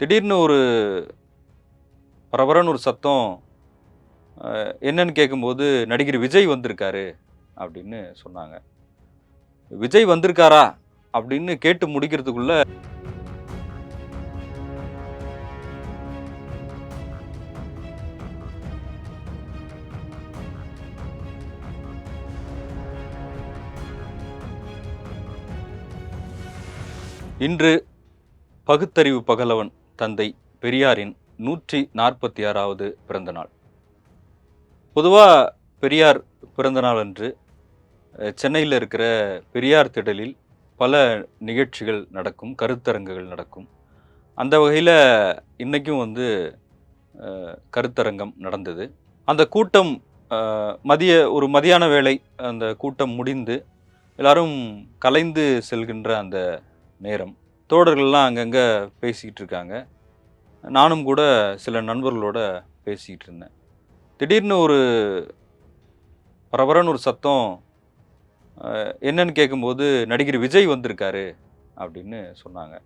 திடீர்னு ஒரு பரபரன்னு ஒரு சத்தம் என்னன்னு கேட்கும்போது நடிகர் விஜய் வந்திருக்காரு அப்படின்னு சொன்னாங்க. விஜய் வந்திருக்காரா அப்படின்னு கேட்டு முடிக்கிறதுக்குள்ள இன்று பகுத்தறிவு பகலவன் தந்தை பெரியாரின் நூற்றி நாற்பத்தி ஆறாவது பிறந்தநாள். பொதுவாக பெரியார் பிறந்தநாள் அன்று சென்னையில் இருக்கிற பெரியார் திடலில் பல நிகழ்ச்சிகள் நடக்கும் கருத்தரங்குகள் நடக்கும். அந்த வகையில் இன்றைக்கும் வந்து கருத்தரங்கம் நடந்தது. அந்த கூட்டம் மதிய ஒரு மதியான வேளை அந்த கூட்டம் முடிந்து எல்லாரும் கலைந்து செல்கின்ற அந்த நேரம். தோழர்கள்லாம் அங்கங்கே பேசிக்கிட்டு இருக்காங்க. நானும் கூட சில நண்பர்களோட பேசிக்கிட்டு இருந்தேன். திடீர்னு ஒரு பரபரன்னு ஒரு சத்தம் என்னன்னு கேட்கும்போது நடிகர் விஜய் வந்திருக்காரு அப்படின்னு சொன்னாங்க.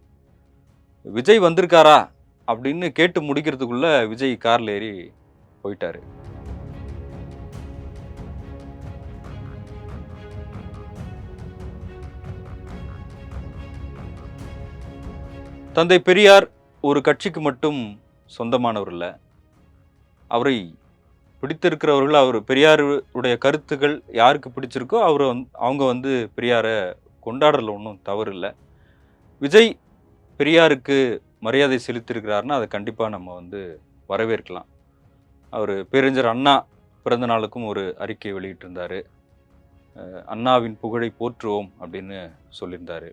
விஜய் வந்திருக்காரா அப்படின்னு கேட்டு முடிக்கிறதுக்குள்ள விஜய் காரில் ஏறி போயிட்டாரு. தந்தை பெரியார் ஒரு கட்சிக்கு மட்டும் சொந்தமானவர் இல்லை. அவரை பிடித்திருக்கிறவர்கள் அவர் பெரியாருடைய கருத்துக்கள் யாருக்கு பிடிச்சிருக்கோ அவர் அவங்க வந்து பெரியாரை கொண்டாடுறதுல ஒன்றும் தவறு இல்லை. விஜய் பெரியாருக்கு மரியாதை செலுத்தியிருக்கிறாருன்னா அதை கண்டிப்பாக நம்ம வந்து வரவேற்கலாம். அவர் பேரறிஞர் அண்ணா பிறந்த நாளுக்கும் ஒரு அறிக்கை வெளியிட்டிருந்தார். அண்ணாவின் புகழை போற்றுவோம் அப்படின்னு சொல்லியிருந்தார்.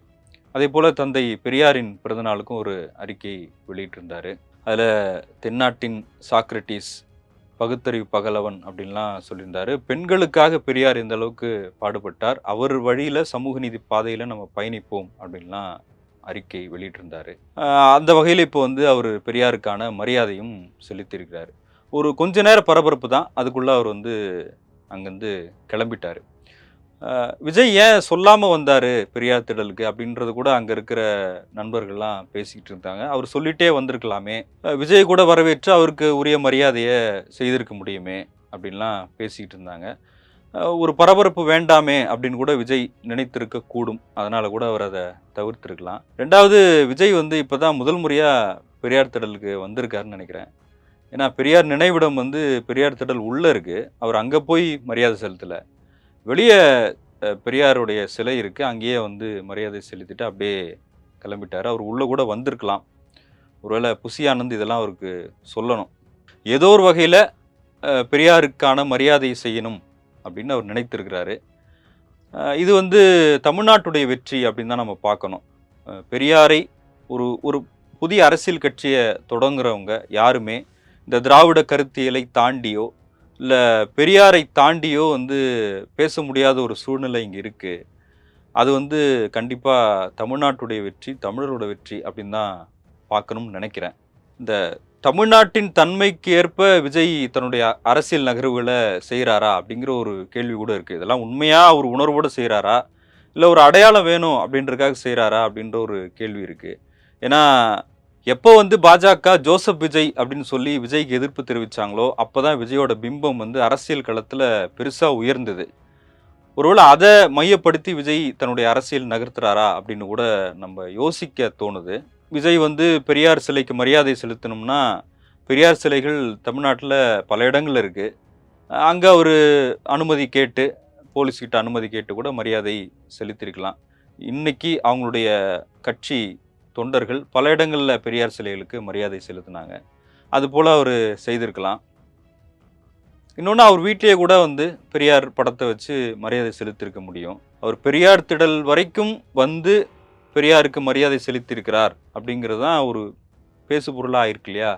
அதே போல் தந்தை பெரியாரின் பிறந்த நாளுக்கும் ஒரு அறிக்கை வெளியிட்டிருந்தார். அதில் தென்னாட்டின் சாக்ரட்டிஸ் பகுத்தறிவு பகலவன் அப்படின்லாம் சொல்லியிருந்தார். பெண்களுக்காக பெரியார் இந்த அளவுக்கு பாடுபட்டார். அவர் வழியில் சமூக நீதி பாதையில் நம்ம பயணிப்போம் அப்படின்லாம் அறிக்கை வெளியிட்டிருந்தார். அந்த வகையில் இப்போ வந்து அவர் பெரியாருக்கான மரியாதையும் செலுத்தியிருக்கிறார். ஒரு கொஞ்ச நேர பரபரப்பு தான். அதுக்குள்ளே அவர் வந்து அங்கேருந்து கிளம்பிட்டார். விஜய் ஏன் சொல்லாமல் வந்தார் பெரியார் திடலுக்கு அப்படின்றது கூட அங்கே இருக்கிற நண்பர்கள்லாம் பேசிக்கிட்டு இருந்தாங்க. அவர் சொல்லிட்டே வந்திருக்கலாமே. விஜய் கூட வரவேற்று அவருக்கு உரிய மரியாதையை செய்திருக்க முடியுமே அப்படின்லாம் பேசிக்கிட்டு இருந்தாங்க. ஒரு பரபரப்பு வேண்டாமே அப்படின்னு கூட விஜய் நினைத்திருக்க கூடும். அதனால் கூட அவர் அதை தவிர்த்திருக்கலாம். ரெண்டாவது விஜய் வந்து இப்போ தான் முதல் முறையாக பெரியார் திடலுக்கு வந்திருக்காருன்னு நினைக்கிறேன். ஏன்னா பெரியார் நினைவிடம் வந்து பெரியார் திடல் உள்ளே இருக்குது அவர் அங்கே போய் மரியாதை செலுத்தலை. வெளியே பெரியாருடைய சிலை இருக்குது அங்கேயே வந்து மரியாதை செலுத்திட்டு அப்படியே கிளம்பிட்டார். அவர் உள்ளே கூட வந்திருக்கலாம். ஒருவேளை புசி இதெல்லாம் அவருக்கு சொல்லணும். ஏதோ ஒரு வகையில் பெரியாருக்கான மரியாதை செய்யணும் அப்படின்னு அவர் நினைத்திருக்கிறாரு. இது வந்து தமிழ்நாட்டுடைய வெற்றி அப்படின்னு தான் நம்ம பார்க்கணும். பெரியாரை ஒரு ஒரு புதிய அரசியல் கட்சியை தொடங்குறவங்க யாருமே இந்த திராவிட கருத்தியலை தாண்டியோ இல்லை பெரியாரை தாண்டியோ வந்து பேச முடியாத ஒரு சூழ்நிலை இங்கே இருக்குது அது வந்து கண்டிப்பாக தமிழ்நாட்டுடைய வெற்றி தமிழரோட வெற்றி அப்படின்னு தான் பார்க்கணும்னு நினைக்கிறேன். இந்த தமிழ்நாட்டின் தன்மைக்கு ஏற்ப விஜய் தன்னுடைய அரசியல் நகர்வுகளை செய்கிறாரா அப்படிங்கிற ஒரு கேள்வி கூட இருக்குது இதெல்லாம் உண்மையாக ஒரு உணர்வோடு செய்கிறாரா இல்லை ஒரு அடையாளம் வேணும் அப்படின்றதுக்காக செய்கிறாரா அப்படின்ற ஒரு கேள்வி இருக்குது ஏன்னா எப்போ வந்து பாஜக ஜோசப் விஜய் அப்படின்னு சொல்லி விஜய்க்கு எதிர்ப்பு தெரிவித்தாங்களோ அப்போ தான் விஜயோட பிம்பம் வந்து அரசியல் களத்தில் பெருசாக உயர்ந்தது. ஒருவேளை அதை மையப்படுத்தி விஜய் தன்னுடைய அரசியல் நகர்த்துறாரா அப்படின்னு கூட நம்ம யோசிக்க தோணுது. விஜய் வந்து பெரியார் சிலைக்கு மரியாதை செலுத்தணும்னா பெரியார் சிலைகள் தமிழ்நாட்டில் பல இடங்கள் இருக்குது அங்கே ஒரு அனுமதி கேட்டு போலீஸ்கிட்ட அனுமதி கேட்டு கூட மரியாதை செலுத்தியிருக்கலாம் இன்றைக்கி அவங்களுடைய கட்சி தொண்டர்கள் பல இடங்களில் பெரியார் சிலைகளுக்கு மரியாதை செலுத்தினாங்க. அதுபோல் அவர் செய்திருக்கலாம். இன்னொன்று அவர் வீட்டிலேயே கூட வந்து பெரியார் படத்தை வச்சு மரியாதை செலுத்தியிருக்க முடியும். அவர் பெரியார் திடல் வரைக்கும் வந்து பெரியாருக்கு மரியாதை செலுத்தியிருக்கிறார் அப்படிங்கிறது தான் ஒரு பேசு பொருளாக இருக்கு இல்லையா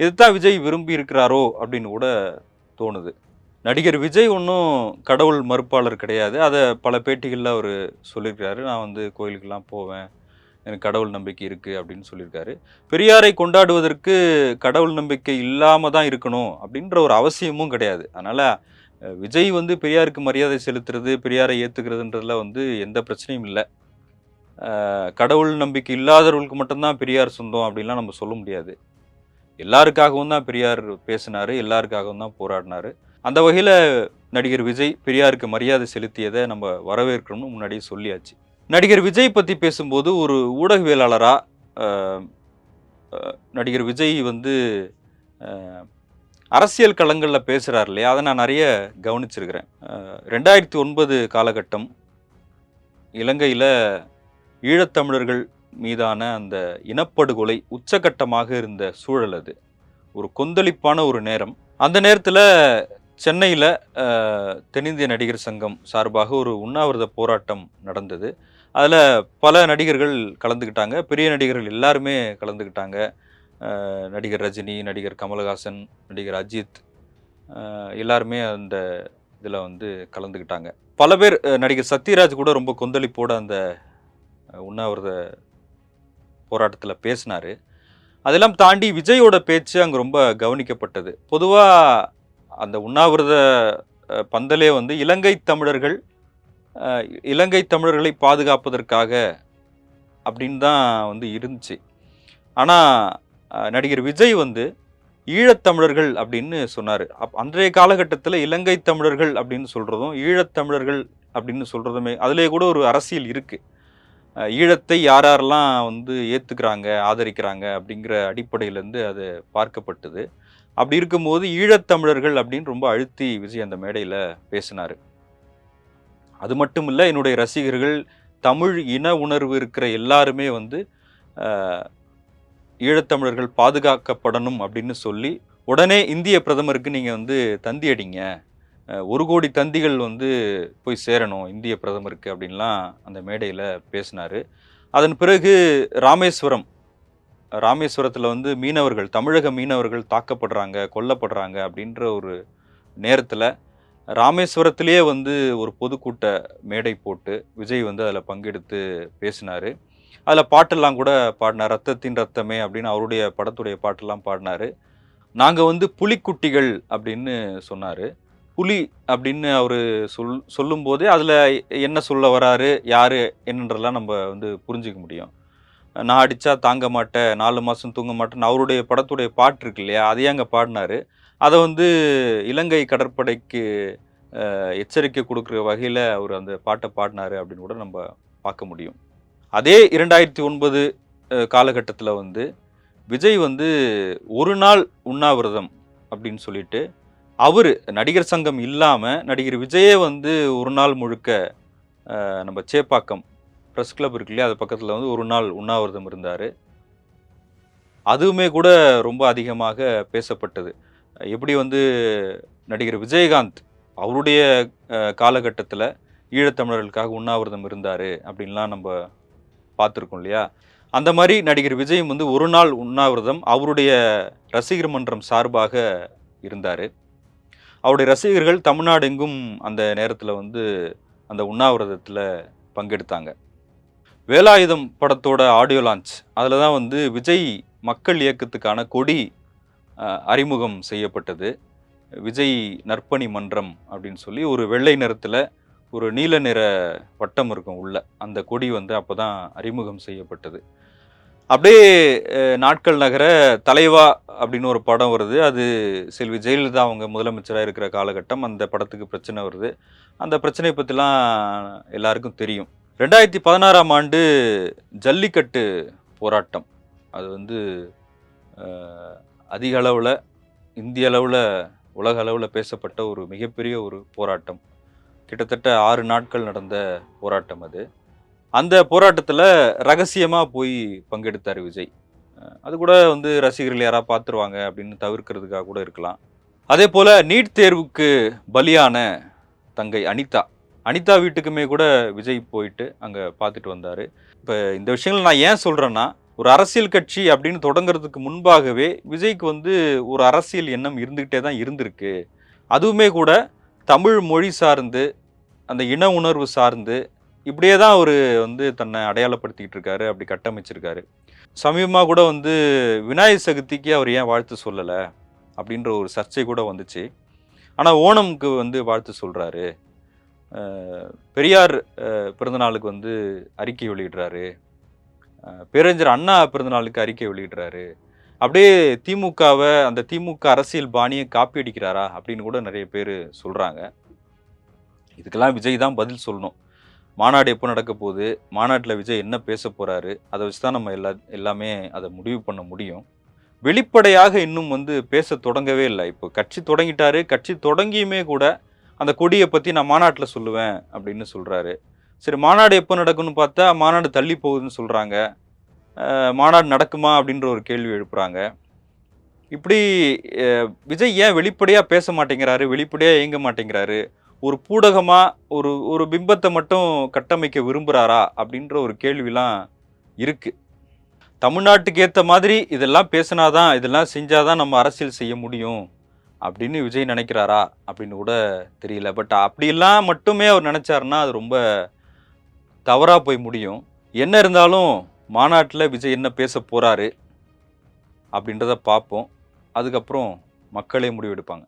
இதுதான் விஜய் விரும்பி இருக்கிறாரோ அப்படின்னு கூட தோணுது. நடிகர் விஜய் ஒன்றும் கடவுள் மறுப்பாளர் கிடையாது. அதை பல பேட்டிகளில் அவர் சொல்லியிருக்கிறாரு. நான் வந்து கோயிலுக்கெல்லாம் போவேன். எனக்கு கடவுள் நம்பிக்கை இருக்குது அப்படின்னு சொல்லியிருக்காரு. பெரியாரை கொண்டாடுவதற்கு கடவுள் நம்பிக்கை இல்லாமல் தான் இருக்கணும் அப்படின்ற ஒரு அவசியமும் கிடையாது. அதனால் விஜய் வந்து பெரியாருக்கு மரியாதை செலுத்துறது பெரியாரை ஏற்றுக்கிறதுன்றதுல வந்து எந்த பிரச்சனையும் இல்லை. கடவுள் நம்பிக்கை இல்லாதவர்களுக்கு மட்டும்தான் பெரியார் சொந்தம் அப்படின்லாம் நம்ம சொல்ல முடியாது. எல்லாருக்காகவும் தான் பெரியார் பேசினார் எல்லாருக்காகவும் தான் போராடினாரு. அந்த வகையில் நடிகர் விஜய் பெரியாருக்கு மரியாதை செலுத்தியதை நம்ம வரவேற்கணும்னு முன்னாடியே சொல்லியாச்சு. நடிகர் விஜய் பற்றி பேசும்போது ஒரு ஊடகவியலாளராக நடிகர் விஜய் வந்து அரசியல் களங்களில் பேசுகிறார் இல்லையா? அதை நான் நிறைய கவனிச்சிருக்கிறேன். ரெண்டாயிரத்தி ஒன்பது காலகட்டம் இலங்கையில் ஈழத்தமிழர்கள் மீதான அந்த இனப்படுகொலை உச்சகட்டமாக இருந்த சூழல் அது. ஒரு கொந்தளிப்பான ஒரு நேரம். அந்த நேரத்தில் சென்னையில் தென்னிந்திய நடிகர் சங்கம் சார்பாக ஒரு உண்ணாவிரத போராட்டம் நடந்தது. அதில் பல நடிகர்கள் கலந்துக்கிட்டாங்க பெரிய நடிகர்கள் எல்லாருமே கலந்துக்கிட்டாங்க நடிகர் ரஜினி நடிகர் கமலஹாசன் நடிகர் அஜித் எல்லாருமே அந்த இதில் வந்து கலந்துக்கிட்டாங்க பல பேர் நடிகர் சத்யராஜ் கூட ரொம்ப கொந்தளிப்போட அந்த உண்ணாவிரத போராட்டத்தில் பேசினார். அதெல்லாம் தாண்டி விஜயோட பேச்சு அங்கே ரொம்ப கவனிக்கப்பட்டது. பொதுவாக அந்த உண்ணாவிரத பந்தலே வந்து இலங்கை தமிழர்கள் இலங்கை தமிழர்களை பாதுகாப்பதற்காக அப்படின்னு தான் வந்து இருந்துச்சு. ஆனால் நடிகர் விஜய் வந்து ஈழத்தமிழர்கள் அப்படின்னு சொன்னார். அப் அன்றைய காலகட்டத்தில் இலங்கை தமிழர்கள் அப்படின்னு சொல்கிறதும் ஈழத்தமிழர்கள் அப்படின்னு சொல்கிறதுமே அதிலே கூட ஒரு அரசியல் இருக்குது ஈழத்தை யார் யாரெல்லாம் வந்து ஏற்றுக்கிறாங்க ஆதரிக்கிறாங்க அப்படிங்கிற அடிப்படையிலேருந்து அது பார்க்கப்பட்டது. அப்படி இருக்கும்போது ஈழத்தமிழர்கள் அப்படின்னு ரொம்ப அழுத்தி விஜய் அந்த மேடையில் பேசினார். அது மட்டும் இல்லை என்னுடைய ரசிகர்கள் தமிழ் இன உணர்வு இருக்கிற எல்லாருமே வந்து ஈழத்தமிழர்கள் பாதுகாக்கப்படணும் அப்படின்னு சொல்லி உடனே இந்திய பிரதமருக்கு நீங்கள் வந்து தந்தி அடிங்க ஒரு கோடி தந்திகள் வந்து போய் சேரணும் இந்திய பிரதமருக்கு அப்படின்லாம் அந்த மேடையில் பேசினார். அதன் பிறகு ராமேஸ்வரம் ராமேஸ்வரத்தில் வந்து மீனவர்கள் தமிழக மீனவர்கள் தாக்கப்படுறாங்க கொல்லப்படுறாங்க அப்படின்ற ஒரு நேரத்தில் ராமேஸ்வரத்திலேயே வந்து ஒரு பொதுக்கூட்ட மேடை போட்டு விஜய் வந்து அதில் பங்கெடுத்து பேசினார். அதில் பாட்டெல்லாம் கூட பாடினார். ரத்தத்தின் ரத்தமே அப்படின்னு அவருடைய படத்துடைய பாட்டெல்லாம் பாடினார். நாங்கள் வந்து புலிக்குட்டிகள் அப்படின்னு சொன்னார். புலி அப்படின்னு அவர் சொல் சொல்லும்போதே அதில் என்ன சொல்ல வராரு யார் என்னன்றதெல்லாம் நம்ம வந்து புரிஞ்சிக்க முடியும். நான் அடித்தா தாங்க மாட்டேன் நாலு மாதம் தூங்க மாட்டேன்னு அவருடைய படத்துடைய பாட்டு இருக்கு இல்லையா அதையே அங்கே பாடினாரு? அதை வந்து இலங்கை கடற்படைக்கு எச்சரிக்கை கொடுக்குற வகையில் அவர் அந்த பாட்டை பாடினாரு அப்படின்னு கூட நம்ம பார்க்க முடியும். அதே இரண்டாயிரத்தி ஒன்பது காலகட்டத்தில் வந்து விஜய் வந்து ஒரு நாள் உண்ணாவிரதம் அப்படின்னு சொல்லிட்டு அவர் நடிகர் சங்கம் இல்லாமல் நடிகர் விஜயே வந்து ஒரு நாள் முழுக்க நம்ம சேப்பாக்கம் ப்ரெஸ் கிளப் இருக்கு இல்லையா? அது பக்கத்தில் வந்து ஒரு நாள் உண்ணாவிரதம் இருந்தார். அதுவுமே கூட ரொம்ப அதிகமாக பேசப்பட்டது. எப்படி வந்து நடிகர் விஜயகாந்த் அவருடைய காலகட்டத்தில் ஈழத்தமிழர்களுக்காக உண்ணாவிரதம் இருந்தார் அப்படின்லாம் நம்ம பார்த்துருக்கோம் இல்லையா? அந்த மாதிரி நடிகர் விஜயும் வந்து ஒரு நாள் உண்ணாவிரதம் அவருடைய ரசிகர் மன்றம் சார்பாக இருந்தார். அவருடைய ரசிகர்கள் தமிழ்நாடு எங்கும் அந்த நேரத்தில் வந்து அந்த உண்ணாவிரதத்தில் பங்கெடுத்தாங்க. வேலாயுதம் படத்தோட ஆடியோ லான்ச் அதில் தான் வந்து விஜய் மக்கள் இயக்கத்துக்கான கொடி அறிமுகம் செய்யப்பட்டது. விஜய் நற்பணி மன்றம் அப்படின்னு சொல்லி ஒரு வெள்ளை நிறத்தில் ஒரு நீல நிற வட்டம் இருக்கும் உள்ள. அந்த கொடி வந்து அப்போ தான் அறிமுகம் செய்யப்பட்டது. அப்படியே நாட்கள் நகர தலைவா அப்படின்னு ஒரு படம் வருது. அது செல்வி ஜெயலலிதா அவங்க முதலமைச்சராக இருக்கிற காலகட்டம். அந்த படத்துக்கு பிரச்சனை வருது. அந்த பிரச்சனையை பற்றிலாம் எல்லாருக்கும் தெரியும். ரெண்டாயிரத்தி பதினாறாம் ஆண்டு ஜல்லிக்கட்டு போராட்டம். அது வந்து அதிக அளவில் இந்திய அளவில் உலக அளவில் பேசப்பட்ட ஒரு மிகப்பெரிய ஒரு போராட்டம். கிட்டத்தட்ட ஆறு நாட்கள் நடந்த போராட்டம் அது. அந்த போராட்டத்தில் ரகசியமாக போய் பங்கெடுத்தார் விஜய். அது கூட வந்து ரசிகர்கள் யாராவது பார்த்துருவாங்க அப்படின்னு தவிர்க்கிறதுக்காக கூட இருக்கலாம். அதே போல் நீட் தேர்வுக்கு பலியான தங்கை அனிதா. அனிதா வீட்டுக்குமே கூட விஜய் போயிட்டு அங்கே பார்த்துட்டு வந்தார். இப்போ இந்த விஷயங்கள் நான் ஏன் சொல்கிறேன்னா ஒரு அரசியல் கட்சி அப்படின்னு தொடங்குறதுக்கு முன்பாகவே விஜய்க்கு வந்து ஒரு அரசியல் எண்ணம் இருந்துக்கிட்டே தான் இருந்திருக்கு. அதுவுமே கூட தமிழ் மொழி சார்ந்து அந்த இன உணர்வு சார்ந்து இப்படியே தான் அவர் வந்து தன்னை அடையாளப்படுத்திக்கிட்டு இருக்காரு அப்படி கட்டமைச்சிருக்காரு. சமீபமாக கூட வந்து விநாயகர் சதுர்த்திக்கு அவர் ஏன் வாழ்த்து சொல்லலை? அப்படின்ற ஒரு சர்ச்சை கூட வந்துச்சு. ஆனால் ஓணம்க்கு வந்து வாழ்த்து சொல்கிறாரு பெரியார் பிறந்தநாளுக்கு வந்து அறிக்கை வெளியிடுறாரு. பேரஞ்சர் பேரறிஞர் அண்ணா பிறந்தநாளுக்கு அறிக்கை வெளியிடுறாரு. அப்படியே திமுகவை அந்த திமுக அரசியல் பாணியை காப்பி அடிக்கிறாரா அப்படின்னு கூட நிறைய பேர் சொல்கிறாங்க இதுக்கெல்லாம் விஜய் தான் பதில் சொல்லணும். மாநாடு எப்போ நடக்க போகுது? மாநாட்டில் விஜய் என்ன பேச போகிறாரு அதை வச்சு தான் நம்ம எல்லா எல்லாமே அதை முடிவு பண்ண முடியும். வெளிப்படையாக இன்னும் வந்து பேச தொடங்கவே இல்லை. இப்போ கட்சி தொடங்கிட்டாரு. கட்சி தொடங்கியுமே கூட அந்த கொடியை பற்றி நான் மாநாட்டில் சொல்லுவேன் அப்படின்னு சொல்கிறாரு சரி மாநாடு எப்போ நடக்கும்னு பார்த்தா மாநாடு தள்ளி போகுதுன்னு சொல்கிறாங்க மாநாடு நடக்குமா அப்படின்ற ஒரு கேள்வி எழுப்புறாங்க. இப்படி விஜய் ஏன் வெளிப்படையாக பேச மாட்டேங்கிறாரு வெளிப்படையாக இயங்க மாட்டேங்கிறாரு? ஒரு பூடகமாக ஒரு ஒரு பிம்பத்தை மட்டும் கட்டமைக்க விரும்புகிறாரா அப்படின்ற ஒரு கேள்விலாம் இருக்குது தமிழ்நாட்டுக்கு ஏற்ற மாதிரி இதெல்லாம் பேசினாதான் இதெல்லாம் செஞ்சாதான் நம்ம அரசியல் செய்ய முடியும். அப்படின்னு விஜய் நினைக்கிறாரா அப்படின்னு கூட தெரியல. பட் அப்படிலாம் மட்டுமே அவர் நினச்சாருன்னா அது ரொம்ப தவறாக போய் முடியும். என்ன இருந்தாலும் மாநாட்டில் விஜய் என்ன பேச போகிறாரு அப்படின்றத பார்ப்போம். அதுக்கப்புறம் மக்களே முடிவெடுப்பாங்க.